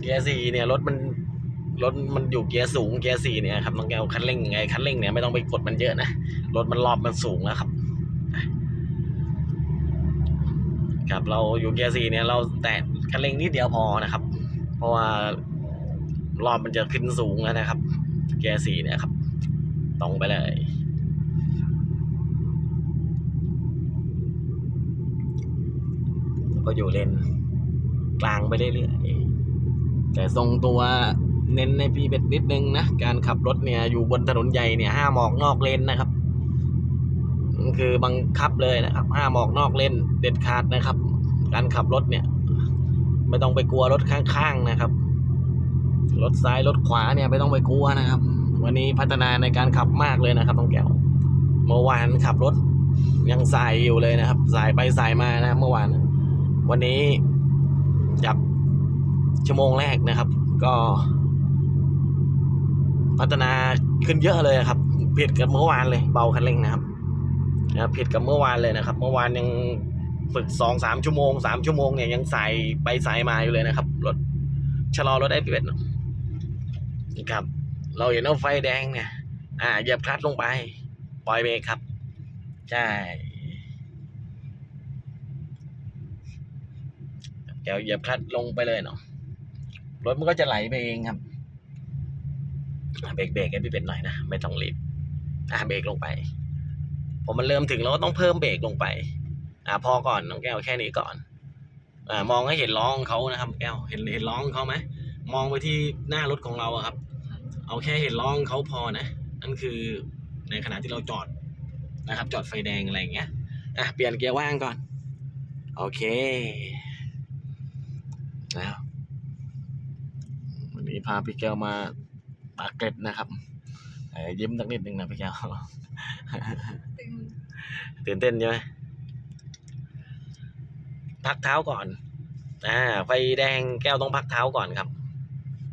เกียร์สี่เนี่ยรถมันรถมันอยู่เกียร์สูงเกียร์สี่เนี่ยครับน้องแก้วคันเร่งยังไงคันเร่งเนี่ยไม่ต้องไปกดมันเยอะนะรถมันรอบมันสูงแล้วครับครับเราอยู่เกียร์สี่เนี่ยเราแตะคันเร่งนิดเดียวพอนะครับ เพราะว่ารอบมันจะขึ้นสูงแล้วนะครับ เกียร์สี่เนี่ยครับตรงไปเลยก็อยู่เลนกลางไปเรื่อยๆ แต่ทรงตัวเน้นในพีเบ็ดนิดนึงนะ การขับรถเนี่ยอยู่บนถนนใหญ่เนี่ยห้ามออกนอกเลนนะครับ คือบังคับเลยนะครับ ห้ามออกนอกเลนเด็ดขาดนะครับ การขับรถเนี่ย ไม่ต้องไปกลัวรถข้างๆนะครับรถซ้ายรถขวาเนี่ยไม่ต้องไปกลัวนะครับ วันนี้พัฒนาในการขับมากเลยนะครับต้องแก้วเมื่อวานขับรถยังสายอยู่เลยนะครับ สายไปสายมานะครับเมื่อวาน วันนี้จับ ชั่วโมงแรกนะครับ ก็ พัฒนาขึ้นเยอะเลยครับ ผิดกับเมื่อวานเลย เบาคันเร่งนะครับนะผิดกับเมื่อวานเลยนะครับ เมื่อวานยังฝึกสองสามชั่วโมงสามชั่วโมงเนี่ยยังสายไปสายมาอยู่เลยนะครับรถชะลอรถไอ้เป็ดนี่ครับ เราเห็นว่าไฟแดงเนี่ย อ่าเหยียบคลัตช์ลงไป ปล่อยเบรกครับ ใช่เดี๋ยวเหยียบคลัตช์ลงไปเลยเนาะ รถมันก็จะไหลไปเองครับเบรกเบรกให้พี่เป็ดหน่อยนะไม่ต้องรีบอ่าเบรกลงไปพอมันเริ่มถึงเราก็ต้องเพิ่มเบรกลงไป อ่า พอก่อนน้องแก้วแค่นี้ก่อน อ่ามองให้เห็นล้อของเขานะครับ แก้วเห็นเห็นล้อของเขาไหมมองไปที่หน้ารถของเราครับ เอาแค่เห็นล้อของเขาพอนะนั่นคือในขณะที่เราจอดนะครับ จอดไฟแดงอะไรอย่างเงี้ยอะเปลี่ยนเกียร์ว่างก่อน โอเคแล้ว นนี้พาพี่แก้วมาปากเกร็ดนะครับเอ่อยิ้มสักนิดหนึ่งนะพี่แก้วตึงตื่นเต้นใช่ไหมพักเท้าก่อนอ่าไฟแดงแก้วต้องพักเท้าก่อนครับ